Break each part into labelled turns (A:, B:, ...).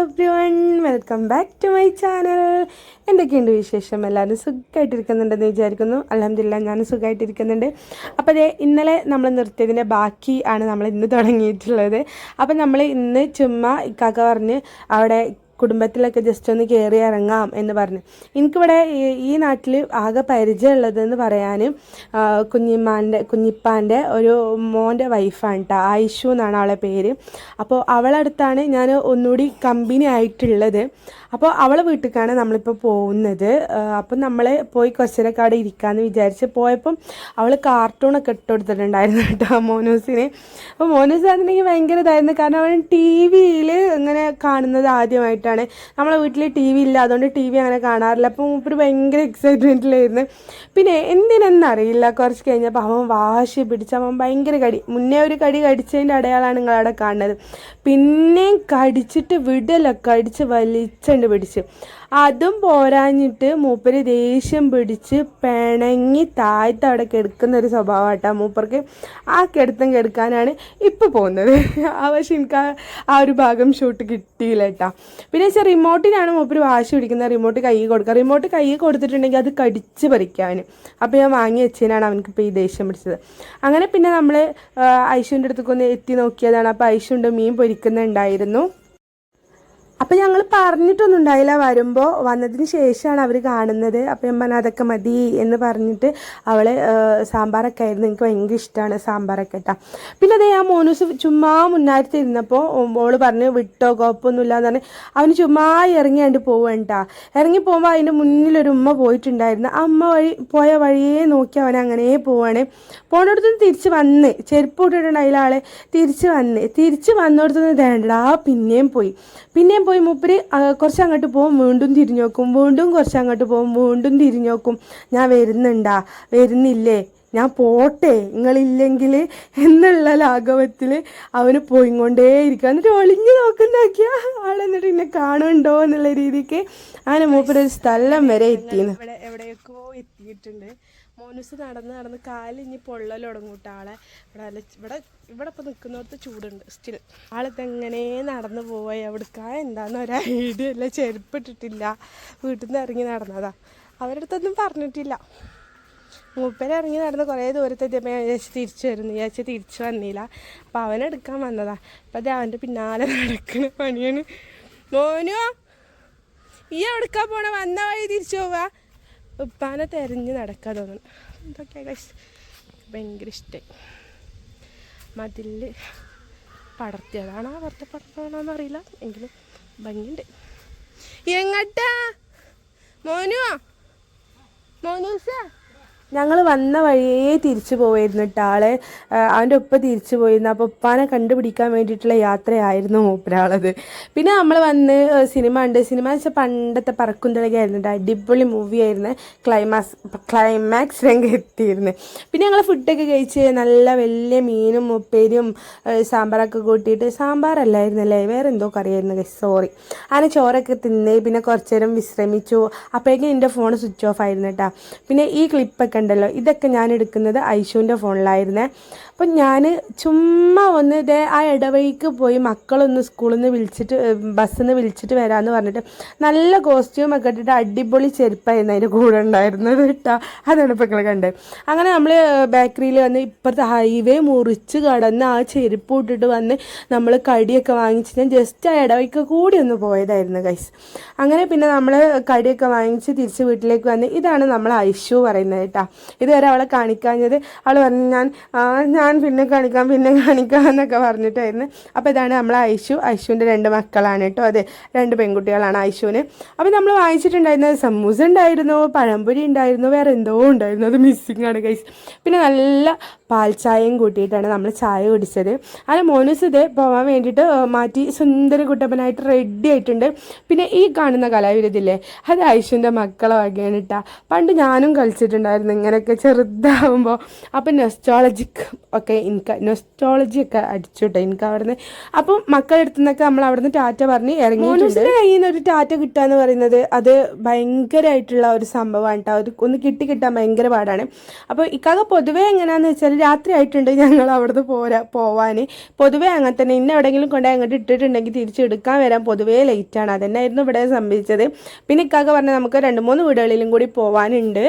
A: Everyone welcome back to my channel എന്തൊക്കെയുണ്ട് വിശേഷം? എല്ലാവരും സുഖമായിട്ടിരിക്കുന്നുണ്ടെന്ന് വിചാരിക്കുന്നു. അലഹമില്ല ഞാനും സുഖമായിട്ടിരിക്കുന്നുണ്ട് അപ്പോൾ അതെ ഇന്നലെ നമ്മൾ നിർത്തിയതിന്റെ ബാക്കി ആണ് നമ്മൾ ഇന്ന് തുടങ്ങിയിട്ടുള്ളത്. അപ്പോൾ നമ്മൾ ഇന്ന് ചുമ്മാ ഇക്കാക്ക പറഞ്ഞ് അവിടെ കുടുംബത്തിലൊക്കെ ജസ്റ്റ് ഒന്ന് കയറി ഇറങ്ങാം എന്ന് പറഞ്ഞു. എനിക്കിവിടെ ഈ- നാട്ടിൽ ആകെ പരിചയമുള്ളതെന്ന് പറയാൻ കുഞ്ഞിമ്മാന്റെ കുഞ്ഞിപ്പാന്റെ ഒരു മോന്റെ വൈഫാണ് കേട്ടോ ആയിഷു എന്നാണ് അവളെ പേര്. അപ്പോൾ അവളടുത്താണ് ഞാൻ ഒന്നുകൂടി കമ്പനി ആയിട്ടുള്ളത്. അപ്പോൾ അവളെ വീട്ടിലേക്കാണ് നമ്മളിപ്പോൾ പോകുന്നത്. അപ്പം നമ്മൾ പോയി കുറച്ചേരൊക്കെ അവിടെ ഇരിക്കാമെന്ന് വിചാരിച്ച് പോയപ്പം അവൾ കാർട്ടൂണൊക്കെ ഇട്ട് കൊടുത്തിട്ടുണ്ടായിരുന്നു കേട്ടോ മോനൂസിനെ. അപ്പോൾ മോനൂസ് അതിനെനിക്ക് ഭയങ്കര ഇതായിരുന്നു. കാരണം അവൻ ടി വിയിൽ ഇങ്ങനെ കാണുന്നത് ആദ്യമായിട്ടാണ് നമ്മളെ വീട്ടിൽ ടി വി ഇല്ല അതുകൊണ്ട് ടി വി അങ്ങനെ കാണാറില്ല. അപ്പോൾ മൂപ്പര് ഭയങ്കര എക്സൈറ്റ്മെന്റിലായിരുന്നു പിന്നെ എന്തിനെന്നറിയില്ല കുറച്ച് കഴിഞ്ഞപ്പോൾ അവൻ വാശി പിടിച്ച് അവൻ ഭയങ്കര കടി. മുന്നേ ഒരു കടി കടിച്ചതിന്റെ അടയാളമാണ് നിങ്ങളവിടെ കാണുന്നത്. പിന്നെയും കടിച്ചിട്ട് വിടലൊക്കെ അടിച്ച് വലിച്ചുണ്ട് പിടിച്ച്. അതും പോരാഞ്ഞിട്ട് മൂപ്പര് ദേഷ്യം പിടിച്ച് പിണങ്ങി താഴ്ത്ത് അവിടെ കിടക്കുന്ന ഒരു സ്വഭാവം കേട്ടോ മൂപ്പർക്ക്. ആ കിടത്തം കിടക്കാനാണ് ഇപ്പോൾ പോകുന്നത്. ആ പക്ഷെ എനിക്ക് ആ ഒരു ഭാഗം ഷൂട്ട് കിട്ടിയില്ല കേട്ടോ. പിന്നെ വെച്ചാൽ റിമോട്ടിനാണ് മൂപ്പര് വാശി പിടിക്കുന്നത്. റിമോട്ട് കൈ കൊടുക്കുക റിമോട്ട് കൈ കൊടുത്തിട്ടുണ്ടെങ്കിൽ അത് കടിച്ച് പറിക്കാൻ. അപ്പോൾ ഞാൻ വാങ്ങി വെച്ചതിനാണ് അവനക്ക് ഇപ്പോൾ ഈ ദേഷ്യം പിടിച്ചത്. അങ്ങനെ പിന്നെ നമ്മൾ ഐശുവിന്റെ അടുത്തേക്ക് ഒന്ന് എത്തി നോക്കിയതാണ്. അപ്പോൾ ഐശുണ്ട് മീൻ പൊരിക്കുന്നുണ്ടായിരുന്നു. അപ്പം ഞങ്ങൾ പറഞ്ഞിട്ടൊന്നും ഉണ്ടായില്ല വരുമ്പോൾ വന്നതിന് ശേഷമാണ് അവർ കാണുന്നത്. അപ്പം ഞാൻ പറഞ്ഞാൽ അതൊക്കെ മതി എന്ന് പറഞ്ഞിട്ട് അവൾ സാമ്പാറൊക്കെ ആയിരുന്നു. എനിക്ക് ഭയങ്കര ഇഷ്ടമാണ് സാമ്പാറൊക്കെ കേട്ടോ. പിന്നെ അതേ ആ മോനൂസ് ചുമ്മാ മുന്നാരത്ത് ഇരുന്നപ്പോൾ ഓൾ പറഞ്ഞു വിട്ടോ കുഴപ്പമൊന്നുമില്ല എന്ന് പറഞ്ഞ്. അവന് ചുമ്മാ ഇറങ്ങിയാണ്ട് പോവണ്ടാ ഇറങ്ങി പോകുമ്പോൾ അതിന്റെ മുന്നിലൊരു ഉമ്മ പോയിട്ടുണ്ടായിരുന്നു. ആ അമ്മ വഴി പോയ വഴിയെ നോക്കി അവൻ അങ്ങനെ പോവാണ്. പോണടത്തുനിന്ന് തിരിച്ച് വന്ന് ചെരുപ്പ് ഇട്ടിട്ടുണ്ടായില്ല ആളെ. തിരിച്ച് വന്ന് തിരിച്ച് വന്നിടത്തുനിന്ന് തേണ്ടടാ പിന്നെയും പോയി. പിന്നെയും പോയി മൂപ്പര് കുറച്ച് അങ്ങോട്ട് പോകും വീണ്ടും തിരിഞ്ഞു നോക്കും. വീണ്ടും കുറച്ച് അങ്ങോട്ട് പോകും വീണ്ടും തിരിഞ്ഞു നോക്കും. ഞാൻ വരുന്നുണ്ടാ? വരുന്നില്ലേ? ഞാൻ പോട്ടെ. നിങ്ങളില്ലെങ്കിൽ എന്നുള്ള ലാഘവത്തിൽ അവന് പോയിക്കൊണ്ടേ ഇരിക്കുക എന്നിട്ട് ഒളിഞ്ഞു നോക്കുന്നൊക്കെയാ ആളെന്നിട്ട് എന്നെ കാണുന്നുണ്ടോ എന്നുള്ള രീതിക്ക് അങ്ങനെ മൂപ്പര് ഒരു സ്ഥലം വരെ എത്തിയെന്ന്. എവിടെയൊക്കെ എത്തിയിട്ടുണ്ട്. മോനുസ് നടന്ന് നടന്ന് കാലിഞ്ഞ് പൊള്ളൽ തുടങ്ങൂട്ട ആളെ. ഇവിടെ ഇവിടെ ഇവിടെ ഇപ്പോൾ നിൽക്കുന്നിടത്ത് ചൂടുണ്ട്. സ്റ്റിൽ ആളിതെങ്ങനെ നടന്നു പോവാ എവിടുക്കാ എന്താന്ന് ഒരു ഐഡിയ ഇല്ല. ചെരുപ്പിട്ടിട്ടില്ല വീട്ടിൽ നിന്ന് ഇറങ്ങി നടന്നതാ. അവരുടെ അടുത്തൊന്നും പറഞ്ഞിട്ടില്ല. മൂപ്പര് ഇറങ്ങി നടന്ന് കുറേ ദൂരത്തെത്തിയപ്പോൾ ഞാൻ വിചാരിച്ച് തിരിച്ചു വരുന്നു. ചേച്ചി തിരിച്ചു വന്നില്ല. അപ്പോൾ അവനെടുക്കാൻ വന്നതാ. അപ്പം അത് അവന്റെ പിന്നാലെ നടക്കുന്ന പണിയാണ്. മോനു ഈ എവിടുക്കാ പോണ? വന്ന വഴി തിരിച്ചു പോവാ. ഉപ്പാനെ തെരഞ്ഞ് നടക്കാൻ തോന്നുന്നു. എന്തൊക്കെയാ ഗൈസ് ഭയങ്കര ഇഷ്ടമായി മതിൽ പടർത്തിയതാണോ. വെറുതെ പടർത്തതാണോന്ന് അറിയില്ല. എങ്കിലും ഭംഗിയുണ്ട്. എങ്ങട്ടാ? മോനു? മോനൂസാ? ഞങ്ങൾ വന്ന വഴിയേ തിരിച്ചു പോവായിരുന്നു കേട്ടോ ആൾ അവന്റെ ഉപ്പ തിരിച്ചു പോയിരുന്നു. അപ്പോൾ ഉപ്പാനെ കണ്ടുപിടിക്കാൻ വേണ്ടിയിട്ടുള്ള യാത്രയായിരുന്നു മൂപ്പരാളത്. പിന്നെ നമ്മൾ വന്ന് സിനിമ ഉണ്ട് സിനിമ വെച്ചാൽ പണ്ടത്തെ പറക്കും തിളകായിരുന്നു കേട്ടോ അടിപൊളി മൂവി ആയിരുന്നു ക്ലൈമാക്സ് ക്ലൈമാക്സ് രംഗം എത്തിയിരുന്നു. പിന്നെ ഞങ്ങൾ ഫുഡൊക്കെ കഴിച്ച് നല്ല വലിയ മീനും ഉപ്പേരിയും സാമ്പാറൊക്കെ കൂട്ടിയിട്ട് സാമ്പാറല്ലായിരുന്നല്ലേ? വേറെ എന്തോ കറിയായിരുന്നു സോറി അങ്ങനെ ചോറൊക്കെ തിന്ന് പിന്നെ കുറച്ചു നേരം വിശ്രമിച്ചു. അപ്പോഴേക്കും എന്റെ ഫോൺ സ്വിച്ച് ഓഫ് ആയിരുന്നു കേട്ടോ പിന്നെ ഈ ക്ലിപ്പൊക്കെ ഉണ്ടല്ലോ. ഇതൊക്കെ ഞാൻ എടുക്കുന്നത് ഐഷുവിന്റെ ഫോണിലായിരുന്നേ. അപ്പോൾ ഞാൻ ചുമ്മാ ഒന്ന് ഇതേ ആ ഇടവഴിക്ക് പോയി മക്കളൊന്ന് സ്കൂളിൽ നിന്ന് വിളിച്ചിട്ട് ബസ്സിൽ നിന്ന് വിളിച്ചിട്ട് വരാമെന്ന് പറഞ്ഞിട്ട് നല്ല കോസ്റ്റ്യൂം ഒക്കെ ഇട്ടിട്ട് അടിപൊളി ചെരുപ്പായിരുന്നു അതിന്റെ കൂടെ ഉണ്ടായിരുന്നത് കേട്ടോ. അതാണ് ഇപ്പോൾ നിങ്ങൾ കണ്ടത്. അങ്ങനെ നമ്മൾ ബേക്കറിയിൽ വന്ന് ഇപ്പുറത്തെ ഹൈവേ മുറിച്ച് കടന്ന് ആ ചെരുപ്പ് ഇട്ടിട്ട് വന്ന് നമ്മൾ കടിയൊക്കെ വാങ്ങിച്ച് ഞാൻ ജസ്റ്റ് ആ ഇടവഴിക്ക് കൂടി ഒന്ന് പോയതായിരുന്നു ഗൈസ് അങ്ങനെ പിന്നെ നമ്മൾ കടിയൊക്കെ വാങ്ങിച്ച് തിരിച്ച് വീട്ടിലേക്ക് വന്ന് ഇതാണ് നമ്മൾ ഐഷു പറയുന്നത് കേട്ടോ. ഇതുവരെ അവളെ കാണിക്കാഞ്ഞത് അവൾ പറഞ്ഞു ഞാൻ ഞാൻ പിന്നെ കാണിക്കാം പിന്നെ കാണിക്കാം എന്നൊക്കെ പറഞ്ഞിട്ടായിരുന്നു. അപ്പോൾ ഇതാണ് നമ്മൾ ഐഷു. ഐഷുവിന്റെ രണ്ട് മക്കളാണ് കേട്ടോ അതെ. രണ്ട് പെൺകുട്ടികളാണ് ഐഷുവിന്. അപ്പോൾ നമ്മൾ വാങ്ങിച്ചിട്ടുണ്ടായിരുന്നത് സമൂസ ഉണ്ടായിരുന്നു പഴംപൊരി ഉണ്ടായിരുന്നു വേറെ എന്തോ ഉണ്ടായിരുന്നു. അത് മിസ്സിങ് ആണ് പിന്നെ നല്ല പാൽ ചായയും കൂട്ടിയിട്ടാണ് നമ്മൾ ചായ കുടിച്ചത്. അങ്ങനെ മോനൂസ് ഇത് പോകാൻ വേണ്ടിയിട്ട് മാറ്റി സുന്ദര കുട്ടപ്പനായിട്ട് റെഡി ആയിട്ടുണ്ട്. പിന്നെ ഈ കാണുന്ന കലാവിരുതില്ലേ അത് ഐശുവിന്റെ മക്കളെ വകയാണ് കേട്ടോ പണ്ട് ഞാനും കളിച്ചിട്ടുണ്ടായിരുന്നു ഇങ്ങനെയൊക്കെ ചെറുതാവുമ്പോൾ അപ്പം നെസ്റ്റോളജിക്ക് ഒക്കെ എനിക്ക് നെസ്റ്റോളജി ഒക്കെ അടിച്ചു കേട്ടോ എനിക്ക് അവിടുന്ന്. അപ്പം മക്കളുടെ അടുത്ത് നിന്നൊക്കെ നമ്മൾ അവിടുന്ന് ടാറ്റ പറഞ്ഞ് ഇറങ്ങി മോനൂസിന്റെ കയ്യിൽ നിന്ന് ഒരു ടാറ്റ കിട്ടുക എന്ന് പറയുന്നത് അത് ഭയങ്കരമായിട്ടുള്ള ഒരു സംഭവമാണ് കേട്ടോ ഒരു ഒന്ന് കിട്ടി കിട്ടാൻ ഭയങ്കര പാടാണ്. അപ്പോൾ ഇക്കാകെ പൊതുവേ എങ്ങനെയാണെന്ന് വെച്ചാൽ രാത്രി ആയിട്ടുണ്ട് ഞങ്ങൾ അവിടുന്ന് പോരാ പോവാൻ പൊതുവേ അങ്ങനെ തന്നെ. ഇന്ന എവിടെയെങ്കിലും കൊണ്ടുപോയി അങ്ങോട്ട് ഇട്ടിട്ടുണ്ടെങ്കിൽ തിരിച്ചെടുക്കാൻ വരാൻ പൊതുവേ ലേറ്റാണ് അതന്നെയായിരുന്നു ഇവിടെ സംഭവിച്ചത്. പിന്നെ ഇക്കാക്ക പറഞ്ഞാൽ നമുക്ക് രണ്ട് മൂന്ന് വീടുകളിലും കൂടി പോവാനുണ്ട്.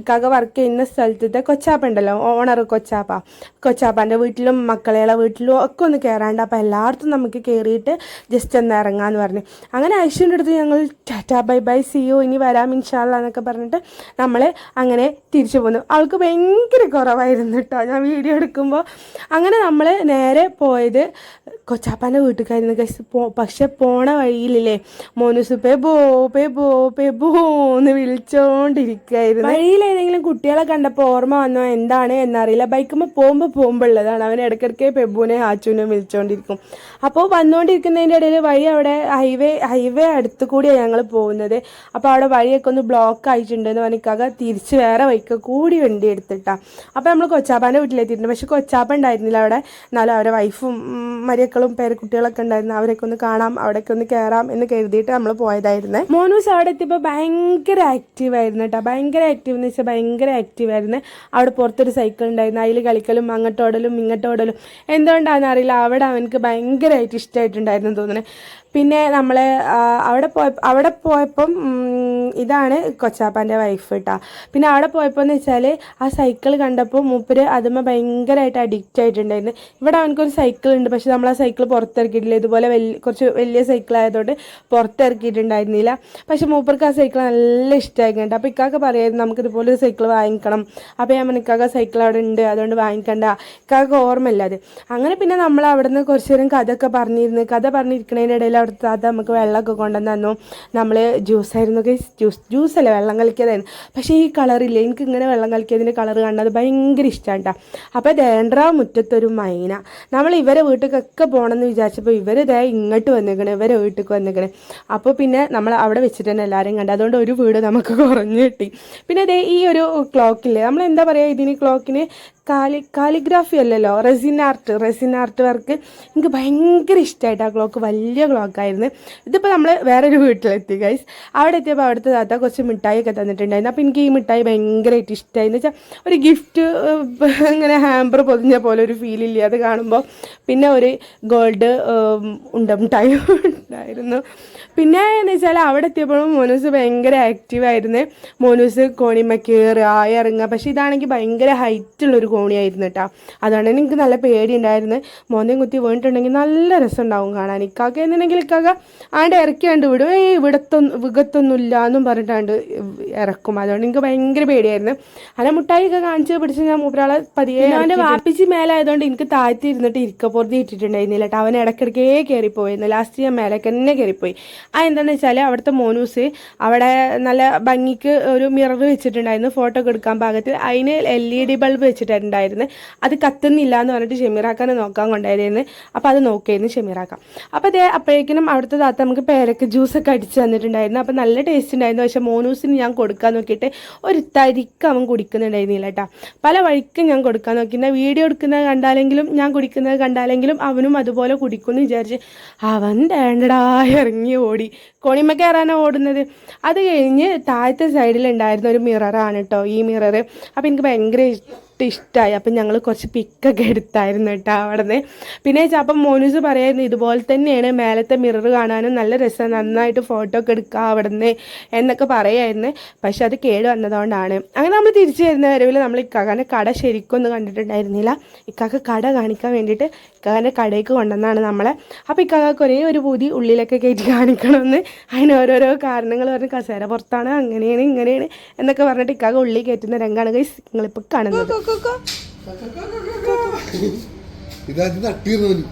A: ഇക്കാക്ക വർക്ക് ചെയ്യുന്ന സ്ഥലത്തെ കൊച്ചാപ്പ ഉണ്ടല്ലോ ഓണർ കൊച്ചാപ്പ. കൊച്ചാപ്പാന്റെ വീട്ടിലും മക്കളെയുള്ള വീട്ടിലും ഒക്കെ ഒന്ന് കയറാണ്ട് അപ്പോൾ എല്ലായിടത്തും നമുക്ക് കയറിയിട്ട് ജസ്റ്റ് ഒന്ന് ഇറങ്ങാമെന്ന് പറഞ്ഞു. അങ്ങനെ ഐശ്വര്യന്റെ അടുത്ത് ഞങ്ങൾ tata bye bye see you ഇനി വരാം ഇൻഷാല്ല എന്നൊക്കെ പറഞ്ഞിട്ട് നമ്മൾ അങ്ങനെ തിരിച്ചു പോന്നു. അവൾക്ക് ഭയങ്കര കുറവായിരുന്നു കേട്ടോ ഞാൻ വീഡിയോ എടുക്കുമ്പോൾ അങ്ങനെ നമ്മൾ നേരെ പോയത് കൊച്ചാപ്പാന്റെ വീട്ടിലേക്കായിരുന്നു ഗൈസ് പക്ഷെ പോണ വഴിയിലില്ലേ മോനുസുപ്പേ ബോ പേ ബോ പേ ബോ എന്ന് വിളിച്ചോണ്ടിരിക്കായിരുന്നു. വഴിയിൽ ഏതെങ്കിലും കുട്ടികളെ കണ്ടപ്പോൾ ഓർമ്മ വന്നോ? എന്താണ് എന്നറിയില്ല. ബൈക്കുമ്പോൾ പോകുമ്പോൾ പോകുമ്പോൾ ഉള്ളതാണ്. അവൻ ഇടയ്ക്കിടയ്ക്ക് പെബുവിനെ ആച്ചുവിനെ വിളിച്ചുകൊണ്ടിരിക്കും അപ്പോൾ വന്നുകൊണ്ടിരിക്കുന്നതിന്റെ ഇടയിൽ വഴി അവിടെ ഹൈവേ ഹൈവേ അടുത്ത് കൂടിയാണ് ഞങ്ങൾ പോകുന്നത്. അപ്പോൾ അവിടെ വഴിയൊക്കെ ഒന്ന് ബ്ലോക്ക് ആയിട്ടുണ്ടെന്ന് പറഞ്ഞിക്കാക തിരിച്ച് വേറെ വഴിക്ക് കൂടി വണ്ടി എടുത്തിട്ടാണ് അപ്പോൾ നമ്മൾ കൊച്ചാപ്പാന്റെ വീട്ടിലെത്തിയിട്ടുണ്ട്. പക്ഷെ കൊച്ചാപ്പ ഉണ്ടായിരുന്നില്ല അവിടെ. എന്നാലും അവരെ വൈഫും മരിയക്കളും പേരക്കുട്ടികളൊക്കെ ഉണ്ടായിരുന്നു. അവരൊക്കെ ഒന്ന് കാണാം അവിടേക്ക് ഒന്ന് കയറാം എന്ന് കരുതിയിട്ട് നമ്മൾ പോയതായിരുന്നു. മോനൂസ് അവിടെ എത്തിയപ്പോൾ ഭയങ്കര ആക്റ്റീവ് ആയിരുന്നു കേട്ടോ. ഭയങ്കര ആക്റ്റീവ് എന്ന് വെച്ചാൽ ഭയങ്കര ആക്റ്റീവ് ആയിരുന്നു. അവിടെ പുറത്തൊരു സൈക്കിൾ ഉണ്ടായിരുന്നു. അതിൽ കളിക്കലും അങ്ങോട്ടോടലും ഇങ്ങോട്ടോടലും. എന്തുകൊണ്ടാണെന്ന് അറിയില്ല അവിടെ അവനക്ക് ഭയങ്കരമായിട്ട് ഇഷ്ടമായിട്ടുണ്ടായിരുന്നു തോന്നുന്നത് പിന്നെ നമ്മൾ അവിടെ പോയ അവിടെ പോയപ്പം ഇതാണ് കൊച്ചാപ്പാന്റെ വൈഫ് കേട്ടോ പിന്നെ അവിടെ പോയപ്പോൾ എന്ന് വെച്ചാൽ ആ സൈക്കിൾ കണ്ടപ്പോൾ മൂപ്പര് അതുമ്മ ഭയങ്കരമായിട്ട് അഡിക്റ്റ് ആയിട്ടുണ്ടായിരുന്നു. ഇവിടെ അവനക്കൊരു സൈക്കിൾ ഉണ്ട് പക്ഷെ നമ്മൾ ആ സൈക്കിൾ പുറത്തിറക്കിയിട്ടില്ല. ഇതുപോലെ വലിയ കുറച്ച് വലിയ സൈക്കിൾ ആയതുകൊണ്ട് പുറത്തിറക്കിയിട്ടുണ്ടായിരുന്നില്ല. പക്ഷെ മൂപ്പർക്ക് ആ സൈക്കിൾ നല്ല ഇഷ്ടമായി കേട്ടോ അപ്പോൾ ഇക്കാക്ക പറയായിരുന്നു നമുക്ക് ഇതുപോലെ ഒരു സൈക്കിൾ വാങ്ങിക്കണം. അപ്പോൾ ഞാൻ മനക്കാക്ക സൈക്കിൾ അവിടെ ഉണ്ട് അതുകൊണ്ട് വാങ്ങിക്കണ്ട. ഇക്കാക്ക ഓർമ്മയില്ല അത്. അങ്ങനെ പിന്നെ നമ്മൾ അവിടെ നിന്ന് കുറച്ച് നേരം കഥ ഒക്കെ പറഞ്ഞിരുന്നു. കഥ പറഞ്ഞിരിക്കുന്നതിന്റെ ഇടയിൽ അവിടുത്തെ അത് നമുക്ക് വെള്ളമൊക്കെ കൊണ്ടുവന്ന് തന്നു. നമ്മൾ ജ്യൂസായിരുന്നു ജ്യൂസ് ജ്യൂസല്ല വെള്ളം കളിക്കാതായിരുന്നു. പക്ഷേ ഈ കളറില്ല എനിക്ക് ഇങ്ങനെ വെള്ളം കളിക്കിയതിന്റെ കളർ കണ്ടത് ഭയങ്കര ഇഷ്ടമാണ് കേട്ടോ അപ്പോൾ ദേണ്ട്ര മുറ്റത്തൊരു മൈന. നമ്മൾ ഇവരെ വീട്ടിലേക്കൊക്കെ പോകണമെന്ന് വിചാരിച്ചപ്പോൾ ഇവർ ഇതേ ഇങ്ങോട്ട് വന്നിരിക്കണം ഇവരെ വീട്ടിലേക്ക് വന്നിരിക്കണം അപ്പോൾ പിന്നെ നമ്മൾ അവിടെ വെച്ചിട്ട് തന്നെ എല്ലാവരും കണ്ടു. അതുകൊണ്ട് ഒരു വീട് നമുക്ക് കുറഞ്ഞു കിട്ടി. പിന്നെ അതേ ഈ ഒരു ക്ലോക്കില്ലേ നമ്മൾ എന്താ പറയുക ഇതിന് ക്ലോക്കിന് കാലി കാലിഗ്രാഫി അല്ലല്ലോ resin art resin art work എനിക്ക് ഭയങ്കര ഇഷ്ടമായിട്ട് ആ ക്ലോക്ക് വലിയ ക്ലോക്കായിരുന്നു ഇതിപ്പോൾ നമ്മൾ വേറൊരു വീട്ടിലെത്തി ഗൈസ് അവിടെ എത്തിയപ്പോൾ അവിടുത്തെ താത്ത കുറച്ച് മിഠായി ഒക്കെ തന്നിട്ടുണ്ടായിരുന്നു. അപ്പോൾ എനിക്ക് ഈ മിഠായി ഭയങ്കരമായിട്ട് ഇഷ്ടമായി എന്ന് വെച്ചാൽ ഒരു ഗിഫ്റ്റ് ഇങ്ങനെ ഹാമ്പർ പൊതിഞ്ഞ പോലെ ഒരു ഫീൽ ഇല്ല? അത് കാണുമ്പോൾ പിന്നെ ഒരു ഗോൾഡ് ഉണ്ട മിഠായി ഉണ്ടായിരുന്നു. പിന്നെ എന്ന് വെച്ചാൽ അവിടെ എത്തിയപ്പോഴും മോനൂസ് ഭയങ്കര ആക്റ്റീവായിരുന്നു മോനൂസ് കോണിമ കയറുക ഇറങ്ങുക. പക്ഷേ ഇതാണെങ്കിൽ ഭയങ്കര ഹൈറ്റുള്ളൊരു കോണിയായിരുന്നു കേട്ടോ അതുകൊണ്ട് തന്നെ എനിക്ക് നല്ല പേടിയുണ്ടായിരുന്നു. മോന്തയും കുത്തി വീണിട്ടുണ്ടെങ്കിൽ നല്ല രസം ഉണ്ടാവും കാണാൻ. ഇക്കാക്ക എന്നുണ്ടെങ്കിൽ ഇക്കാക്ക ആണ്ട് ഇറക്കിയാണ്ട് വിടും. ഏയ് ഇവിടത്തൊന്നും വിഗത്തൊന്നുമില്ല എന്നും പറഞ്ഞിട്ടാണ്ട് ഇറക്കും. അതുകൊണ്ട് എനിക്ക് ഭയങ്കര പേടിയായിരുന്നു. അങ്ങനെ മുട്ടായി ഒക്കെ കാണിച്ച് പിടിച്ച് ഞാൻ മൂപ്പരാളെ പതിയെ അവന്റെ വാപ്പിച്ച് മേലായതുകൊണ്ട് എനിക്ക് താഴ്ത്തി ഇരുന്നിട്ട് ഇരിക്കപ്പുറത്ത് ഇട്ടിട്ടുണ്ടായിരുന്നില്ല കേട്ടോ അവൻ ഇടയ്ക്കിടയ്ക്കേ കയറിപ്പോയിരുന്നു ലാസ്റ്റ് ഞാൻ മേലേക്ക് തന്നെ കയറിപ്പോയി ആ എന്താണെന്ന് വെച്ചാൽ അവിടുത്തെ മോനൂസ് അവിടെ നല്ല ഭംഗിക്ക് ഒരു മിറർ വെച്ചിട്ടുണ്ടായിരുന്നു. ഫോട്ടോ ഒക്കെ എടുക്കാൻ പാകത്തിൽ അതിന് എൽ ഇ ഡി ബൾബ് വെച്ചിട്ടുണ്ടായിരുന്നു അത് കത്തുന്നില്ല എന്ന് പറഞ്ഞിട്ട് ഷെമീറാക്കാനെ നോക്കാൻ കൊണ്ടായിരുന്നു. അപ്പോൾ അത് നോക്കിയായിരുന്നു ഷെമീറാക്ക. അപ്പോൾ അതേ അപ്പോഴേക്കിനും അവിടുത്തെ താത്ത നമുക്ക് പേരക്ക് ജ്യൂസൊക്കെ അടിച്ച് തന്നിട്ടുണ്ടായിരുന്നു. അപ്പോൾ നല്ല ടേസ്റ്റ് ഉണ്ടായിരുന്നു. പക്ഷേ മോനൂസിന് ഞാൻ കൊടുക്കാൻ നോക്കിയിട്ട് ഒരു തരിക്ക് അവൻ കുടിക്കുന്നുണ്ടായിരുന്നില്ല കേട്ടോ പല വഴിക്കും ഞാൻ കൊടുക്കാൻ നോക്കി. വീഡിയോ എടുക്കുന്നത് കണ്ടാലെങ്കിലും ഞാൻ കുടിക്കുന്നത് കണ്ടാലെങ്കിലും അവനും അതുപോലെ കുടിക്കുമെന്ന് വിചാരിച്ച് അവൻ വേണ്ടടാ ഇറങ്ങി ഓടി. കോണിമ കയറാനാണ് ഓടുന്നത്. അത് കഴിഞ്ഞ് താഴത്തെ സൈഡിലുണ്ടായിരുന്ന ഒരു മിററാണ് കേട്ടോ ഈ മിറർ അപ്പോൾ എനിക്ക് ഭയങ്കര ഇഷ്ടമായി അപ്പം ഞങ്ങൾ കുറച്ച് പിക്കൊക്കെ എടുത്തായിരുന്നു കേട്ടോ അവിടെ നിന്ന് പിന്നെ അപ്പം മോനൂസ് പറയായിരുന്നു ഇതുപോലെ തന്നെയാണ് മേലത്തെ മിറർ കാണാനും നല്ല രസം നന്നായിട്ട് ഫോട്ടോ ഒക്കെ എടുക്കുക അവിടെ നിന്ന് എന്നൊക്കെ പറയായിരുന്നു. പക്ഷെ അത് കേട് വന്നതുകൊണ്ടാണ്. അങ്ങനെ നമ്മൾ തിരിച്ചു വരുന്ന വരവിൽ നമ്മൾ ഇക്കാക്കാന്റെ കട ശരിക്കൊന്നും കണ്ടിട്ടുണ്ടായിരുന്നില്ല. ഇക്കാക്ക് കട കാണിക്കാൻ വേണ്ടിയിട്ട് ഇക്കാക്കാന്റെ കടയ്ക്ക് കൊണ്ടുവന്നാണ് നമ്മളെ. അപ്പോൾ ഇക്കാക്ക് ഒരേ ഒരു പൂതി ഉള്ളിലൊക്കെ കയറ്റി കാണിക്കണമെന്ന് അതിന് ഓരോരോ കാരണങ്ങൾ പറഞ്ഞ് കസേര പുറത്താണ് അങ്ങനെയാണ് ഇങ്ങനെയാണ് എന്നൊക്കെ പറഞ്ഞിട്ട് ഇക്കാക്ക് ഉള്ളിൽ കയറ്റുന്ന രംഗമാണ് ഗൈസ് നിങ്ങളിപ്പോൾ കാണുന്നത്.
B: ഇതാ തട്ടിയിരുന്നു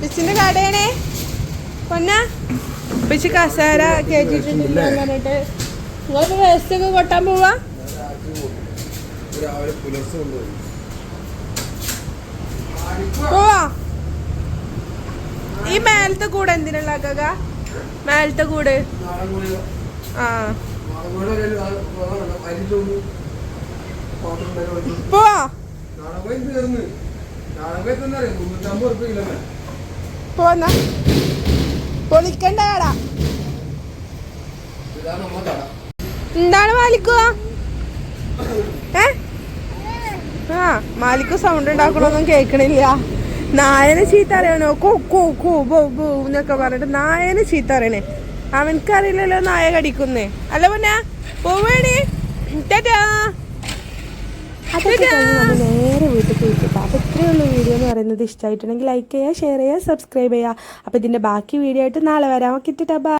A: പിച്ചിന്റെ കടയാണേ. പൊന്ന. ബിച്ച് കസേര കേട്ടിട്ടുണ്ടില്ല പറഞ്ഞിട്ട്. നിങ്ങളിപ്പോ വേസ്റ്റ് ഒക്കെ കൊട്ടാൻ പോവാ. പോവാ. ഈ മേലത്തെ കൂട് എന്തിനുള്ള കക മേലത്തെ കൂട്. ആ. പോവാ. കട. എന്താണ് മാലിക്കുക ഏ? ആ മാലിക്ക് സൗണ്ട് ഉണ്ടാക്കണൊന്നും കേക്കണില്ല. നായനെ ചീത്ത അറിയണോ കോ കോ കോ ബോ ബോ എന്നൊക്കെ പറഞ്ഞിട്ട് നായനെ ചീത്ത അറിയണേ അവനക്കറിയില്ലല്ലോ നായ കടിക്കുന്നേ. അല്ല പൊന്നാ പോവേണേ നേരെ വീട്ടിൽ പോയിട്ട് അപ്പോൾ ഇത്രയേ ഉള്ളൂ വീഡിയോ എന്ന് പറയുന്നത്. ഇഷ്ടമായിട്ടുണ്ടെങ്കിൽ ലൈക്ക് ചെയ്യുക ഷെയർ ചെയ്യുക സബ്സ്ക്രൈബ് ചെയ്യുക. അപ്പോൾ ഇതിന്റെ ബാക്കി വീഡിയോ ആയിട്ട് നാളെ വരാം. ഓക്കെ ടാ